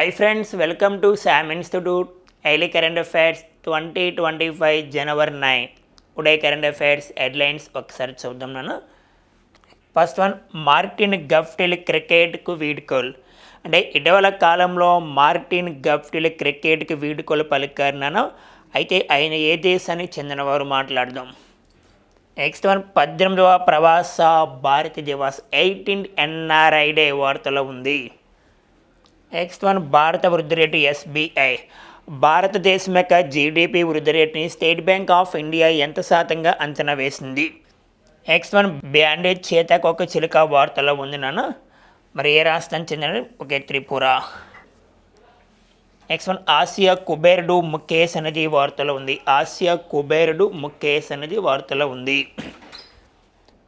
Hi friends welcome to Sam institute daily current affairs twenty twenty five January nine today current affairs headlines ఒకసారి చూద్దాం నన్ను. First one Martin Guptill క్రికెట్కు వీడ్కోల్. అంటే ఇటీవల కాలంలో Martin Guptill క్రికెట్కి వీడ్కోలు పలికారు నన్ను. అయితే ఆయన ఏ దేశానికి చెందినవారు మాట్లాడదాం. నెక్స్ట్ వన్ పద్దెనిమిదవ ప్రవాస భారత దివాస్ ఎయిటీన్ ఎన్ఆర్ఐ డే వార్తలో ఉంది. నెక్స్ట్ వన్ భారత వృద్ధి రేటు ఎస్బీఐ భారతదేశం యొక్క జీడిపి వృద్ధి రేటుని స్టేట్ బ్యాంక్ ఆఫ్ ఇండియా ఎంత శాతంగా అంచనా వేసింది? నెక్స్ట్ వన్ బ్యాండేజ్ చేతకు ఒక చిలుక వార్తలో ఉంది నాన్న. మరి ఏ రాష్ట్రం చెందిన okay Tripura? Next one Asia కుబేరుడు ముఖేష్ అనేది వార్తలో ఉంది. ఆసియా కుబేరుడు ముఖేష్ అనేది వార్తలో ఉంది.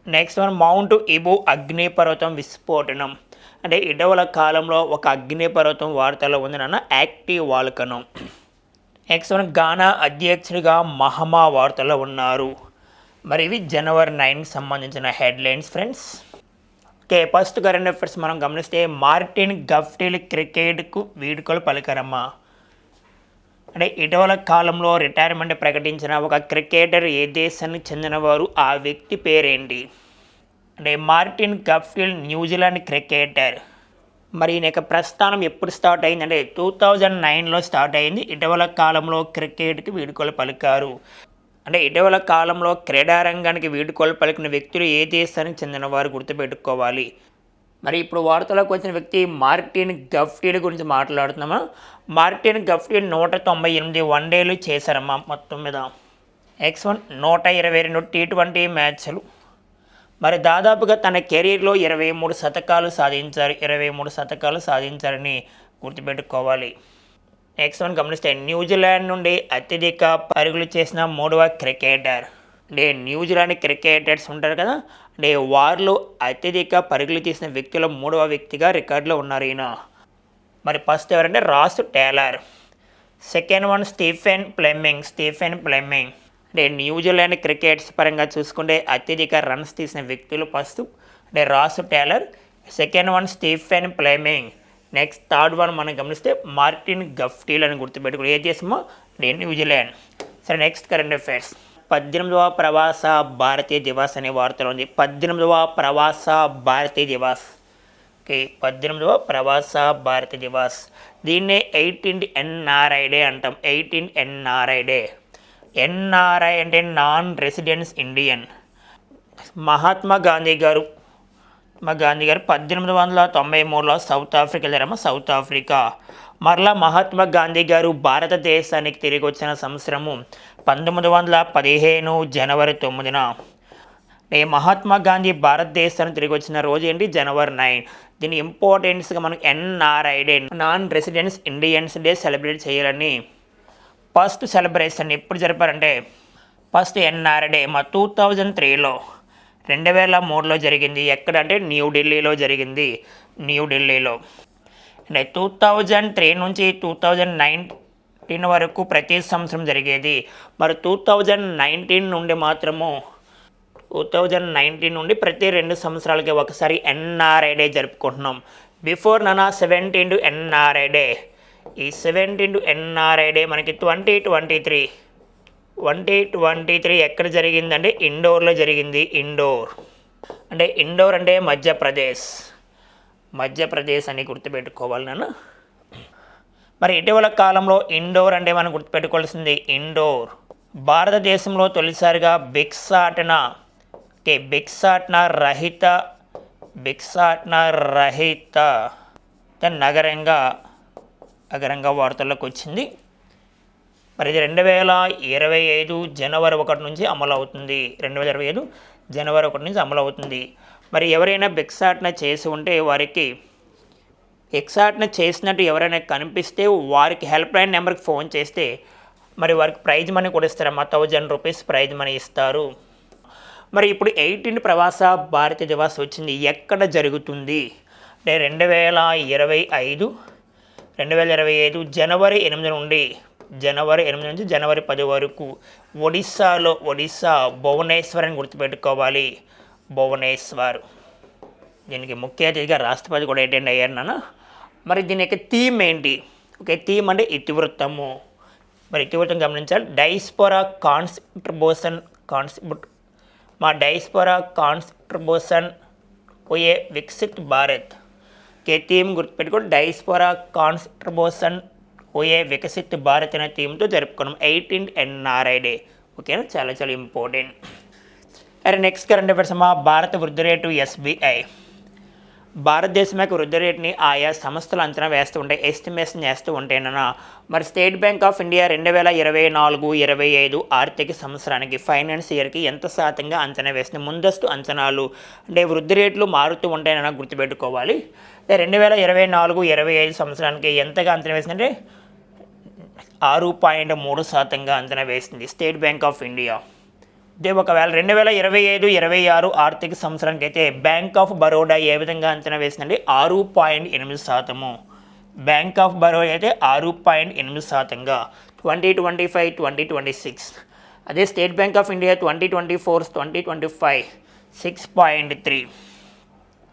నెక్స్ట్ వన్ మౌంట్ ఇబు అగ్నిపర్వతం విస్ఫోటనం. అంటే ఇటీవల కాలంలో ఒక అగ్నిపర్వతం వార్తలో ఉంది నాన్న active volcano. Next one Ghana అధ్యక్షుడిగా మహమా వార్తలో ఉన్నారు. మరి ఇవి జనవరి నైన్కి సంబంధించిన headlines friends. Okay first current affairs మనం గమనిస్తే మార్టిన్ గఫ్టిల్ క్రికెట్కు వీడుకలు పలికారమ్మా. అంటే ఇటీవల కాలంలో రిటైర్మెంట్ ప్రకటించిన ఒక క్రికెటర్ ఏ దేశానికి చెందినవారు? ఆ వ్యక్తి పేరేంటి? అంటే మార్టిన్ గఫ్టిల్ న్యూజిలాండ్ క్రికెటర్. మరి ఈయన యొక్క ప్రస్థానం ఎప్పుడు స్టార్ట్ అయింది అంటే టూ థౌజండ్ నైన్లో స్టార్ట్ అయింది. ఇటీవల కాలంలో క్రికెట్కి వీడుకోలు పలికారు. అంటే ఇటీవల కాలంలో క్రీడారంగానికి వీడుకోలు పలికిన వ్యక్తులు ఏ దేశానికి చెందిన వారు గుర్తుపెట్టుకోవాలి. మరి ఇప్పుడు వార్తలోకి వచ్చిన వ్యక్తి మార్టిన్ గఫ్టీడ్ గురించి మాట్లాడుతున్నామా? మార్టిన్ గఫ్టీడ్ నూట తొంభై ఎనిమిది వన్డేలు చేశారమ్మా మొత్తం మీద. ఎక్స్ వన్ నూట ఇరవై రెండు టీ ట్వంటీ మ్యాచ్లు. మరి దాదాపుగా తన కెరీర్లో ఇరవై మూడు శతకాలు సాధించారు ఇరవై మూడు శతకాలు సాధించారని గుర్తుపెట్టుకోవాలి. నెక్స్ట్ వన్ గమనిస్తే న్యూజిలాండ్ నుండి అత్యధిక పరుగులు చేసిన మూడవ క్రికెటర్. అంటే న్యూజిలాండ్ క్రికెటర్స్ ఉంటారు కదా అంటే వారిలో అత్యధిక పరుగులు తీసిన వ్యక్తిలో మూడవ వ్యక్తిగా రికార్డులో ఉన్నారు ఈయన. మరి ఫస్ట్ ఎవరంటే Ross Taylor. Second one Stephen Fleming. Stephen Fleming. అంటే న్యూజిలాండ్ క్రికెట్స్ పరంగా చూసుకుంటే అత్యధిక రన్స్ తీసిన వ్యక్తులు ఫస్ట్ అంటే Ross Taylor second one Stephen Fleming. Next third one మనం గమనిస్తే మార్టిన్ గఫ్టీల్ అని గుర్తుపెట్టుకుని ఏ దేశమో? నేను New Zealand Zealand next current affairs పద్దెనిమిదవ ప్రవాస భారతీయ దివాస్ అనే వార్తలు ఉంది. పద్దెనిమిదవ ప్రవాస భారతీయ దివాస్. ఓకే పద్దెనిమిదవ ప్రవాస భారతీయ దివాస్. దీన్నే ఎయిటీన్ ఎన్ఆర్ఐ డే అంటాం. Eighteen NRI day. ఎన్ఆర్ఐ అంటే non residence Indian. Mahatma Gandhi గారు మహాత్మా గాంధీ గారు పద్దెనిమిది వందల తొంభై మూడులో సౌత్ ఆఫ్రికా వెళ్ళారమ్మా సౌత్ ఆఫ్రికా. మరలా మహాత్మా గాంధీ గారు భారతదేశానికి తిరిగి వచ్చిన సంవత్సరము పంతొమ్మిది వందల పదిహేను జనవరి తొమ్మిదిన. అంటే మహాత్మా గాంధీ భారతదేశానికి తిరిగి వచ్చిన రోజు ఏంటి? January nine. దీని ఇంపార్టెన్స్గా మనకు NRI day non residence Indians day celebrate చేయాలని ఫస్ట్ సెలబ్రేషన్ ఎప్పుడు జరిపారంటే ఫస్ట్ ఎన్ఆర్ఐ డే మా టూ థౌజండ్ త్రీలో. రెండు వేల మూడులో జరిగింది. ఎక్కడంటే న్యూఢిల్లీలో జరిగింది. న్యూఢిల్లీలో అంటే టూ థౌజండ్ త్రీ నుంచి టూ థౌజండ్ నైన్టీన్ వరకు ప్రతి సంవత్సరం జరిగేది. మరి టూ థౌజండ్ నైన్టీన్ నుండి మాత్రము టూ థౌజండ్ నైన్టీన్ నుండి ప్రతి రెండు సంవత్సరాలకి ఒకసారి ఎన్ఆర్ఐ డే జరుపుకుంటున్నాం. బిఫోర్ ననా సెవెంటీన్ టు ఎన్ఆర్ఐ డే. ఈ సెవెంటీన్ టు ఎన్ఆర్ఐ డే మనకి twenty twenty three twenty twenty three ఎక్కడ జరిగిందంటే ఇండోర్లో జరిగింది ఇండోర్. అంటే ఇండోర్ అంటే మధ్యప్రదేశ్. మధ్యప్రదేశ్ అని గుర్తుపెట్టుకోవాలి నన్ను. మరి ఇటీవల కాలంలో ఇండోర్ అంటే మనం గుర్తుపెట్టుకోవాల్సింది ఇండోర్. భారతదేశంలో తొలిసారిగా బిక్సాటన ఓకే బిక్సాటన రహిత బిక్సాటన రహిత. నగరంగా నగరంగా వార్తల్లోకి వచ్చింది. మరి ఇది రెండు వేల ఇరవై ఐదు జనవరి ఒకటి నుంచి అమలు అవుతుంది. రెండు వేల ఇరవై ఐదు జనవరి ఒకటి నుంచి అమలు అవుతుంది. మరి ఎవరైనా బిక్సాట్న చేసి ఉంటే వారికి ఎక్సాట్న చేసినట్టు ఎవరైనా కనిపిస్తే వారికి హెల్ప్ లైన్ నెంబర్కి ఫోన్ చేస్తే మరి వారికి ప్రైజ్ మనీ కూడా ఇస్తారమ్మా థౌజండ్ రూపీస్ ప్రైజ్ మనీ ఇస్తారు. మరి ఇప్పుడు ఎయిటీన్ ప్రవాస భారతీయ దివాస్ వచ్చింది. ఎక్కడ జరుగుతుంది? అంటే రెండు వేల ఇరవై ఐదు రెండు వేల ఇరవై ఐదు జనవరి ఎనిమిది నుండి జనవరి ఎనిమిది నుంచి జనవరి పది వరకు ఒడిస్సాలో ఒడిస్సా భువనేశ్వర్ అని గుర్తుపెట్టుకోవాలి. భువనేశ్వర్. దీనికి ముఖ్య అతిథిగా రాష్ట్రపతి కూడా అటెండ్ అయ్యారు నాన్న. మరి దీని యొక్క థీమ్ ఏంటి? ఓకే థీమ్ అంటే ఇతివృత్తము. మరి ఇతివృత్తం గమనించాలి. డైస్పోరా కాన్స్ట్రిబ్యూషన్ కాన్స్ట్రిబ్యూట్ మా డైస్పోరా కాన్స్ట్రిబ్యూషన్ పోయే వికసిత్ భారత్. కే థీమ్ డైస్పోరా కాన్స్ట్రబోషన్ ఓఏ వికసిత్ భారత్ అనే థీమ్తో జరుపుకున్నాం. Eighteenth NRI day. ఓకేనా? చాలా చాలా ఇంపార్టెంట్. అరే నెక్స్ట్ కరెంట్ అఫేర్స్ అమ్మా భారత వృద్ధి రేటు ఎస్బీఐ. భారతదేశం యొక్క వృద్ధి రేటుని ఆయా సంస్థలు అంచనా వేస్తూ ఉంటాయి. ఎస్టిమేషన్ చేస్తూ ఉంటాయన్న మరి స్టేట్ బ్యాంక్ ఆఫ్ ఇండియా రెండు వేల ఇరవై నాలుగు ఇరవై ఐదు ఆర్థిక సంవత్సరానికి ఫైనాన్స్ ఇయర్కి ఎంత శాతంగా అంచనా వేస్తుంది? ముందస్తు అంచనాలు అంటే వృద్ధి రేట్లు మారుతూ ఉంటాయన్న గుర్తుపెట్టుకోవాలి. రెండు వేల ఇరవై నాలుగు ఇరవై ఐదు సంవత్సరానికి ఎంతగా అంచనా వేసిందంటే ఆరు పాయింట్ మూడు శాతంగా అంచనా వేసింది స్టేట్ బ్యాంక్ ఆఫ్ ఇండియా. అంటే ఒకవేళ రెండు వేల ఇరవై ఐదు ఇరవై ఆరు ఆర్థిక సంవత్సరానికి అయితే బ్యాంక్ ఆఫ్ బరోడా ఏ విధంగా అంచనా వేసిందండి ఆరు పాయింట్ ఎనిమిది శాతము. బ్యాంక్ ఆఫ్ బరోడా అయితే ఆరు పాయింట్ ఎనిమిది శాతంగా. Twenty twenty five twenty twenty six. అదే state bank of India twenty twenty four twenty twenty five six point three.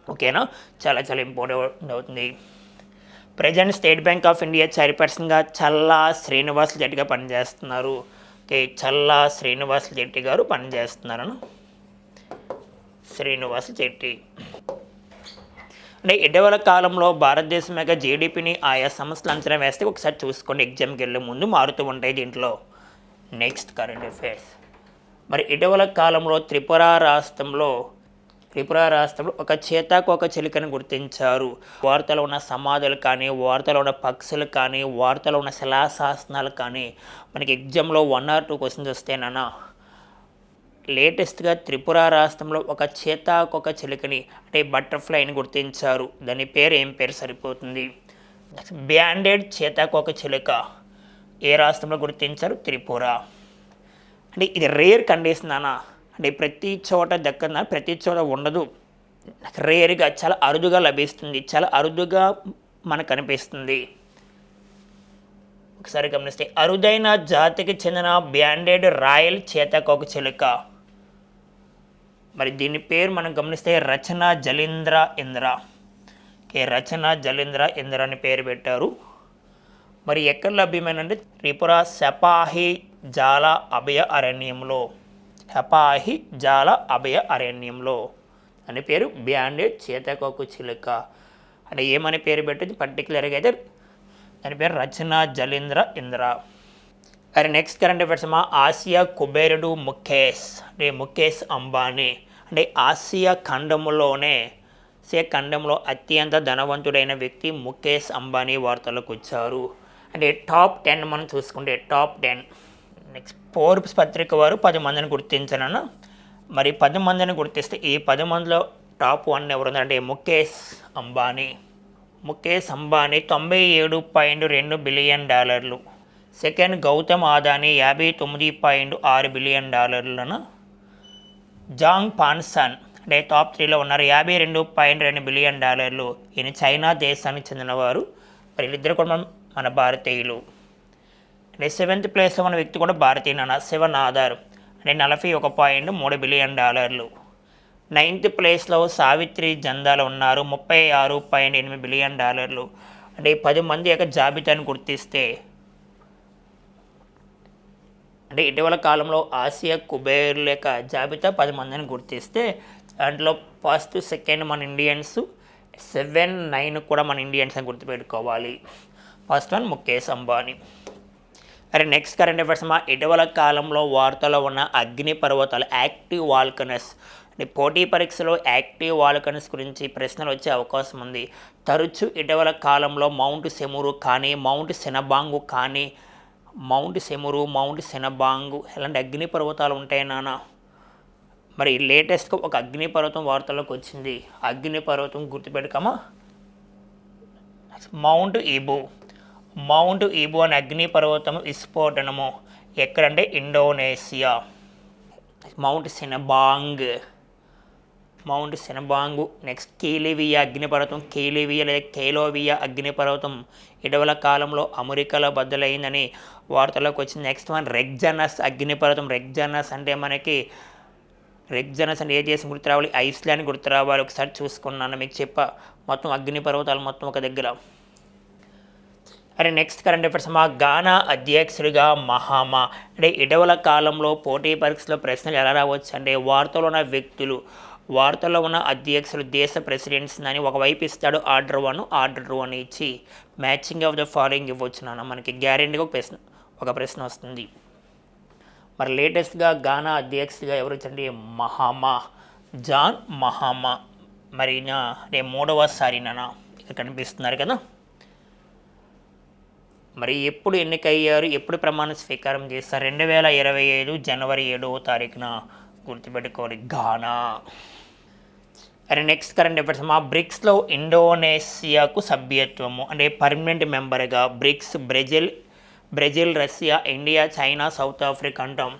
ఓకేనా? చాలా చాలా ఇంపార్టెంట్ అవుతుంది. Present state bank of India చైర్పర్సన్గా చల్లా శ్రీనివాస్ జట్టిగా పనిచేస్తున్నారు. ఓకే చల్లా శ్రీనివాస్ జెట్టి గారు పనిచేస్తున్నారను? శ్రీనివాస్ జెట్టి. అంటే ఇటీవల కాలంలో భారతదేశం యొక్క జీడిపిని ఆయా సంస్థలు అంచనా వేస్తే ఒకసారి చూసుకోండి. ఎగ్జామ్కి వెళ్ళే ముందు మారుతూ ఉంటాయి దీంట్లో. Next current affairs. మరి ఇటీవల కాలంలో త్రిపుర రాష్ట్రంలో త్రిపుర రాష్ట్రంలో ఒక చేతకు ఒక చిలుకని గుర్తించారు. వార్తలో ఉన్న సమాధులు కానీ వార్తలో ఉన్న పక్షులు కానీ వార్తలో ఉన్న శిలాశాసనాలు కానీ మనకి ఎగ్జామ్లో వన్ ఆర్ టూ క్వశ్చన్స్ వస్తేనన్నా లేటెస్ట్గా త్రిపుర రాష్ట్రంలో ఒక చేతాకు ఒక చిలుకని అంటే బటర్ఫ్లైని గుర్తించారు. దాని పేరు ఏం పేరు సరిపోతుంది? బ్యాండెడ్ చేతాకు ఒక చిలుక. ఏ రాష్ట్రంలో గుర్తించారు? త్రిపుర. అంటే ఇది రేర్ కండిషన్ అన్న అంటే ప్రతి చోట దక్కన ప్రతి చోట ఉండదు. రేర్గా చాలా అరుదుగా లభిస్తుంది. చాలా అరుదుగా మనకు కనిపిస్తుంది ఒకసారి గమనిస్తే అరుదైన జాతికి చెందిన బ్యాండెడ్ రాయల్ చేతకొక చిలుక. మరి దీని పేరు మనం గమనిస్తే రచన జలీంద్ర ఇంద్ర. ఓకే రచన జలీంద్ర ఇంద్ర అని పేరు పెట్టారు. మరి ఎక్కడ లభ్యమైనంటే త్రిపుర సపాహి జాల అభయ అరణ్యంలో. హపాహి జాల అభయ అరణ్యంలో అనే పేరు. బ్యాండెడ్ చేతకొక చిలుక అంటే ఏమని పేరు పెట్టింది? పర్టికులర్గా అయితే దాని పేరు రచన జలీంద్ర ఇంద్ర. అరే నెక్స్ట్ కరెంట్ అఫేర్స్ మా ఆసియా కుబేరుడు ముఖేష్ అంటే ముఖేష్ అంబానీ. అంటే ఆసియా ఖండములోనే ఆసియా ఖండంలో అత్యంత ధనవంతుడైన వ్యక్తి ముఖేష్ అంబానీ వార్తలకు వచ్చారు. అంటే టాప్ టెన్ మనం చూసుకుంటే టాప్ టెన్. నెక్స్ట్ ఫోర్బ్స్ పత్రిక వారు పది మందిని గుర్తించనన్న మరి పది మందిని గుర్తిస్తే ఈ పది మందిలో టాప్ వన్ ఎవరుందంటే ముఖేష్ అంబానీ. ముఖేష్ అంబానీ తొంభై ఏడు పాయింట్ రెండు బిలియన్ డాలర్లు. సెకండ్ గౌతమ్ ఆదానీ యాభై తొమ్మిది పాయింట్ ఆరు బిలియన్ డాలర్లను. జాంగ్ పాన్సన్ అంటే టాప్ త్రీలో ఉన్నారు యాభై రెండు పాయింట్ రెండు బిలియన్ డాలర్లు. ఈయన చైనా దేశానికి చెందినవారు. మరి వీళ్ళిద్దరు కూడా మన భారతీయులు. అంటే సెవెంత్ ప్లేస్లో ఉన్న వ్యక్తి కూడా భారతీయున శివన్ ఆధార్. అంటే నలభై ఒక పాయింట్ మూడు బిలియన్ డాలర్లు. నైన్త్ ప్లేస్లో సావిత్రి జందాలు ఉన్నారు ముప్పై ఆరు పాయింట్ ఎనిమిది బిలియన్ డాలర్లు. అంటే పది మంది యొక్క జాబితాను గుర్తిస్తే అంటే ఇటీవల కాలంలో ఆసియా కుబేర్ల యొక్క జాబితా పది మందిని గుర్తిస్తే దాంట్లో ఫస్ట్ సెకండ్ మన ఇండియన్స్ సెవెన్ నైన్ కూడా మన ఇండియన్స్ అని గుర్తుపెట్టుకోవాలి. First one Mukesh Ambani. అరే నెక్స్ట్ కరెంట్ అఫైర్స్మా ఇటీవల కాలంలో వార్తలో ఉన్న అగ్ని పర్వతాలు యాక్టివ్ వాల్కనస్ పోటీ పరీక్షలో యాక్టివ్ వాల్కనస్ గురించి ప్రశ్నలు వచ్చే అవకాశం ఉంది. తరచు ఇటీవల కాలంలో మౌంట్ సెమురు కానీ మౌంట్ సెనబాంగు కానీ మౌంట్ సెమురు మౌంట్ సెనబాంగు ఇలాంటి అగ్ని పర్వతాలు ఉంటాయి నాన్న. మరి లేటెస్ట్గా ఒక అగ్ని పర్వతం వార్తల్లోకి వచ్చింది. అగ్ని పర్వతం గుర్తుపెట్టుకమా? మౌంట్ ఈబో మౌంట్ ఈబోన్ అగ్నిపర్వతం విస్ఫోటనము. ఎక్కడంటే Indonesia mount Sinabung. Mount Sinabung. Next కీలివియా అగ్నిపర్వతం కేలివియా లేదా కేలోవియా అగ్నిపర్వతం ఇటీవల కాలంలో అమెరికాలో బద్దలైందని వార్తల్లోకి వచ్చింది. నెక్స్ట్ వన్ రెగ్జనస్ అగ్నిపర్వతం రెగ్జనస్ అంటే మనకి రెగ్జనస్ అంటే ఏ దేశం గుర్తు రావాలి ఐస్లాండ్ గుర్తు రావాలి ఒకసారి చూసుకున్నాను మీకు చెప్ప. మొత్తం అగ్నిపర్వతాలు మొత్తం ఒక దగ్గర. మరి నెక్స్ట్ కరెంట్ అఫేర్స్ మా గానా అధ్యక్షుడిగా మహామా. అంటే ఇటీవల కాలంలో పోటీ పరీక్షలో ప్రశ్నలు ఎలా రావచ్చు అంటే వార్తలో ఉన్న వ్యక్తులు వార్తల్లో ఉన్న అధ్యక్షులు దేశ ప్రెసిడెంట్స్ అని ఒకవైపు ఇస్తాడు ఆర్డర్ వన్ ఆర్డర్ టూ అని ఇచ్చి మ్యాచింగ్ ఆఫ్ ద ఫాలోయింగ్ ఇవ్వచ్చు నాన్న. మనకి గ్యారెంటీగా ఒక ప్రశ్న ఒక ప్రశ్న వస్తుంది. మరి లేటెస్ట్గా గానా అధ్యక్షుడిగా ఎవరు వచ్చండి మహామా జాన్ మహామా. మరి నా రే మూడవసారి నాన్న ఇక్కడ కనిపిస్తున్నారు కదా. మరి ఎప్పుడు ఎన్నికయ్యారు ఎప్పుడు ప్రమాణ స్వీకారం చేస్తారు? రెండు వేల ఇరవై ఐదు జనవరి ఏడవ తారీఖున గుర్తుపెట్టుకోవాలి Ghana. And next current affairs. మా బ్రిక్స్లో ఇండోనేషియాకు సభ్యత్వము అంటే పర్మనెంట్ మెంబర్గా BRICS Brazil Brazil Russia India China South Africa అంటాం.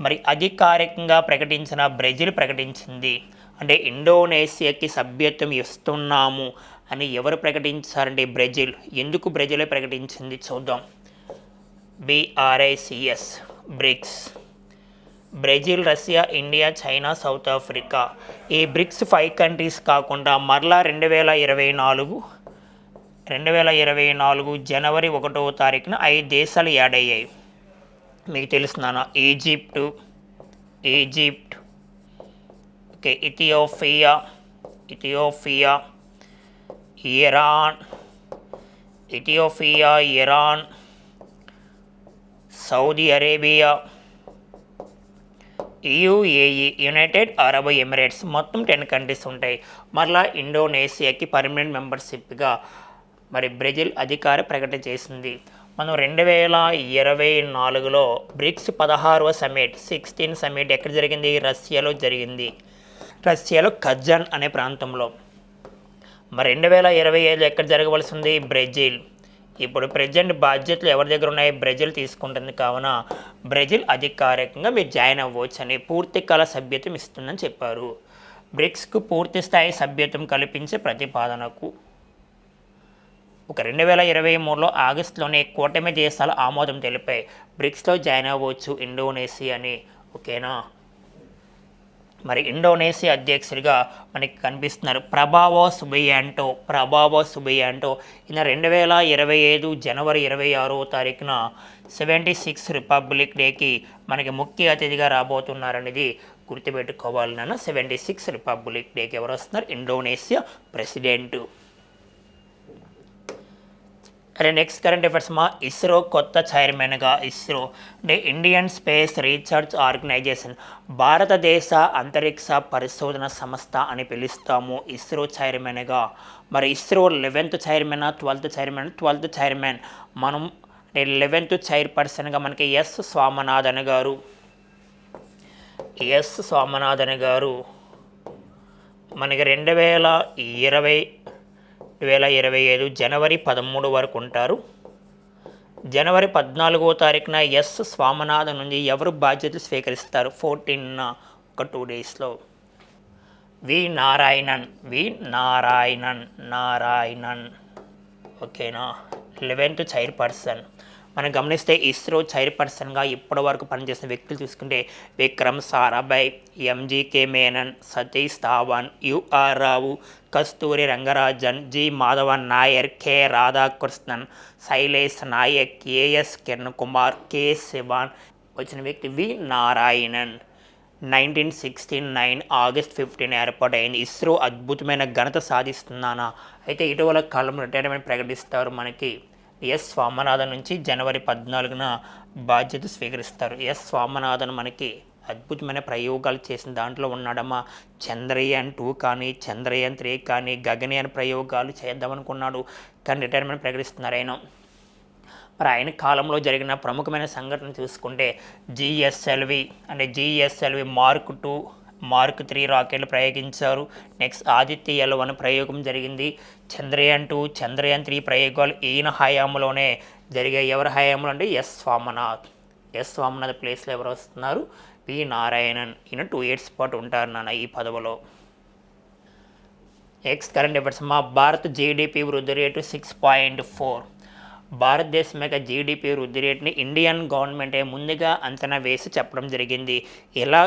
మరి అధికారికంగా ప్రకటించిన బ్రెజిల్ ప్రకటించింది. అంటే ఇండోనేషియాకి సభ్యత్వం ఇస్తున్నాము. అని ఎవరు ప్రకటించారండి? బ్రెజిల్. ఎందుకు బ్రెజిలే ప్రకటించింది చూద్దాం. BRICS BRICS. Brazil Russia India China South Africa. ఈ బ్రిక్స్ ఫైవ్ కంట్రీస్ కాకుండా మరలా రెండు వేల ఇరవై నాలుగు రెండు వేల ఇరవై నాలుగు జనవరి ఒకటవ తారీఖున ఐదు దేశాలు యాడ్ అయ్యాయి. మీకు తెలుస్తున్నాను Egypt Egypt okay Ethiopia Ethiopia Iran Ethiopia Iran Saudi Arabia UAE United Arab Emirates మొత్తం టెన్ కంట్రీస్ ఉంటాయి. మరలా ఇండోనేషియాకి పర్మనెంట్ మెంబర్షిప్గా మరి బ్రెజిల్ అధికార ప్రకటన చేసింది. మనం రెండు వేల ఇరవై నాలుగులో బ్రిక్స్ పదహారవ సమిట్ సిక్స్టీన్ సమిట్ ఎక్కడ జరిగింది? రష్యాలో జరిగింది. రష్యాలో కజన్ అనే ప్రాంతంలో. మరి రెండు వేల ఇరవై ఐదు ఎక్కడ జరగవలసింది? బ్రెజిల్. ఇప్పుడు ప్రజెంట్ బాధ్యతలు ఎవరి దగ్గర ఉన్నాయి? బ్రెజిల్ తీసుకుంటుంది. కావున బ్రెజిల్ అధికారికంగా మీరు జాయిన్ అవ్వచ్చు అని పూర్తి కాల సభ్యత్వం ఇస్తుందని చెప్పారు. బ్రిక్స్కు పూర్తి స్థాయి సభ్యత్వం కల్పించే ప్రతిపాదనకు ఒక రెండు వేల ఇరవై మూడులో ఆగస్టులోనే కూటమి దేశాలు ఆమోదం తెలిపాయి. బ్రిక్స్లో జాయిన్ అవ్వచ్చు ఇండోనేషియా అని. ఓకేనా? మరి ఇండోనేషియా అధ్యక్షుడిగా మనకి కనిపిస్తున్నారు ప్రభావో సుబియాంటో ప్రభావో సుబియాంటో. ఈయన రెండు వేల ఇరవై ఐదు జనవరి ఇరవై ఆరో తారీఖున సెవెంటీ సిక్స్ రిపబ్లిక్ డేకి మనకి ముఖ్య అతిథిగా రాబోతున్నారనేది గుర్తుపెట్టుకోవాలి నాన్న. సెవెంటీ సిక్స్ రిపబ్లిక్ డేకి ఎవరు వస్తున్నారు? Indonesia president. అరే నెక్స్ట్ కరెంట్ అఫైర్స్ మా ఇస్రో కొత్త చైర్మన్గా ఇస్రో అంటే ఇండియన్ స్పేస్ రీసెర్చ్ ఆర్గనైజేషన్ భారతదేశ అంతరిక్ష పరిశోధన సంస్థ అని పిలుస్తాము ఇస్రో చైర్మన్గా. మరి ISRO eleventh chairman twelfth chairman? Twelfth chairman మనం లెవెన్త్ చైర్పర్సన్గా మనకి ఎస్ స్వామినాథన్ గారు. ఎస్ స్వామినాథన్ గారు మనకి రెండు వేల ఇరవై వేల ఇరవై ఐదు జనవరి పదమూడు వరకు ఉంటారు. జనవరి పద్నాలుగో తారీఖున ఎస్ స్వామినాథన్ నుంచి ఎవరు బాధ్యతలు స్వీకరిస్తారు? ఫోర్టీన్ ఒక టూ డేస్లో వి నారాయణన్ వి నారాయణన్ నారాయణన్. ఓకేనా? Eleventh chairperson. మనం గమనిస్తే ఇస్రో చైర్పర్సన్గా ఇప్పటి వరకు పనిచేసిన వ్యక్తులు చూసుకుంటే Vikram Sarabhai MGK Menon Satish Dhawan UR Rao Kasturi Rangarajan G Madhavan Nair K Radhakrishnan Shailesh Nayak AS Kiran Kumar K Sivan వచ్చిన వ్యక్తి V Narayanan. Nineteen sixty nine August fifteen ఏర్పాటైంది ఇస్రో అద్భుతమైన ఘనత సాధిస్తున్నానా అయితే ఇటీవల కాలంలో రిటైర్మెంట్ ప్రకటిస్తారు మనకి. ఎస్ స్వామినాథన్ నుంచి జనవరి పద్నాలుగున బాధ్యత స్వీకరిస్తారు. ఎస్ స్వామినాథన్ మనకి అద్భుతమైన ప్రయోగాలు చేసిన దాంట్లో ఉన్నాడమ్మా. చంద్రయాన్ టూ కానీ చంద్రయాన్ త్రీ కానీ గగనయాన్ ప్రయోగాలు చేద్దామనుకున్నాడు. కానీ రిటైర్మెంట్ ప్రకటిస్తున్నారు ఆయన. మరి ఆయన కాలంలో జరిగిన ప్రముఖమైన సంఘటన చూసుకుంటే జిఎస్ఎల్వి అంటే GSLV mark two mark three రాకెట్లు ప్రయోగించారు. నెక్స్ట్ ఆదిత్య ఎల్ వన్ ప్రయోగం జరిగింది. చంద్రయాన్ టూ చంద్రయాన్ త్రీ ప్రయోగాలు ఈయన హయాంలోనే జరిగే ఎవరి హయాంలో అంటే ఎస్ స్వామినాథ్. ఎస్ స్వామినాథ్ ప్లేస్లో ఎవరు వస్తున్నారు? పి నారాయణన్. ఈయన టూ ఇయర్స్ పాటు ఉంటారు నాన్న ఈ పదవిలో. నెక్స్ట్ కరెంట్ అఫైర్స్ మా భారత్ జీడిపి వృద్ధి రేటు సిక్స్ పాయింట్ ఫోర్ భారతదేశం యొక్క జీడిపి వృద్ధి రేటుని ఇండియన్ గవర్నమెంటే ముందుగా అంచనా వేసి చెప్పడం జరిగింది. ఎలా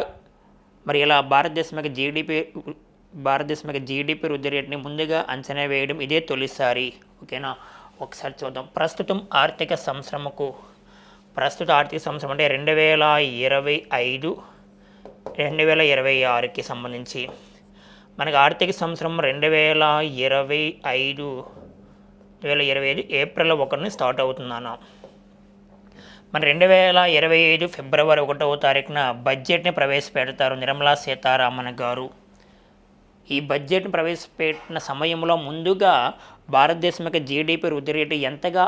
మరి ఇలా భారతదేశం యొక్క జీడిపి భారతదేశం యొక్క జీడిపి వృద్ధి రేటుని ముందుగా అంచనా వేయడం ఇదే తొలిసారి. ఓకేనా? ఒకసారి చూద్దాం. ప్రస్తుతం ఆర్థిక సంవత్సరముకు ప్రస్తుత ఆర్థిక సంవత్సరం అంటే రెండు వేల ఇరవై ఐదు రెండు వేల ఇరవై ఆరుకి సంబంధించి. మనకి ఆర్థిక సంవత్సరం రెండు వేల ఇరవై ఐదు రెండు వేల ఇరవై ఐదు ఏప్రిల్ ఒకరిని స్టార్ట్ అవుతున్నాను మన రెండు వేల ఇరవై ఐదు ఫిబ్రవరి ఒకటవ తారీఖున బడ్జెట్ని ప్రవేశపెడతారు నిర్మలా సీతారామన్ గారు. ఈ బడ్జెట్ను ప్రవేశపెట్టిన సమయంలో ముందుగా భారతదేశం యొక్క జీడిపి వృద్ధి రేటు ఎంతగా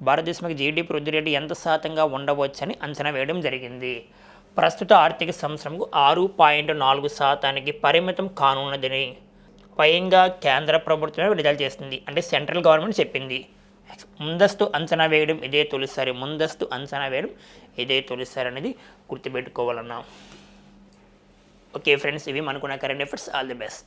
భారతదేశం యొక్క జీడిపి వృద్ధి రేటు ఎంత శాతంగా ఉండవచ్చని అంచనా వేయడం జరిగింది. ప్రస్తుత ఆర్థిక సంవత్సరంకు ఆరు పాయింట్ నాలుగు శాతానికి పరిమితం కానున్నదని స్వయంగా కేంద్ర ప్రభుత్వమే విడుదల చేసింది. అంటే సెంట్రల్ గవర్నమెంట్ చెప్పింది. ముందస్తు అంచనా వేయడం ఇదే తొలిసారి. ముందస్తు అంచనా వేయడం ఇదే తొలిసారి అనేది గుర్తుపెట్టుకోవాలన్నా. ఓకే ఫ్రెండ్స్ ఇవి మనకున్న current efforts all the best.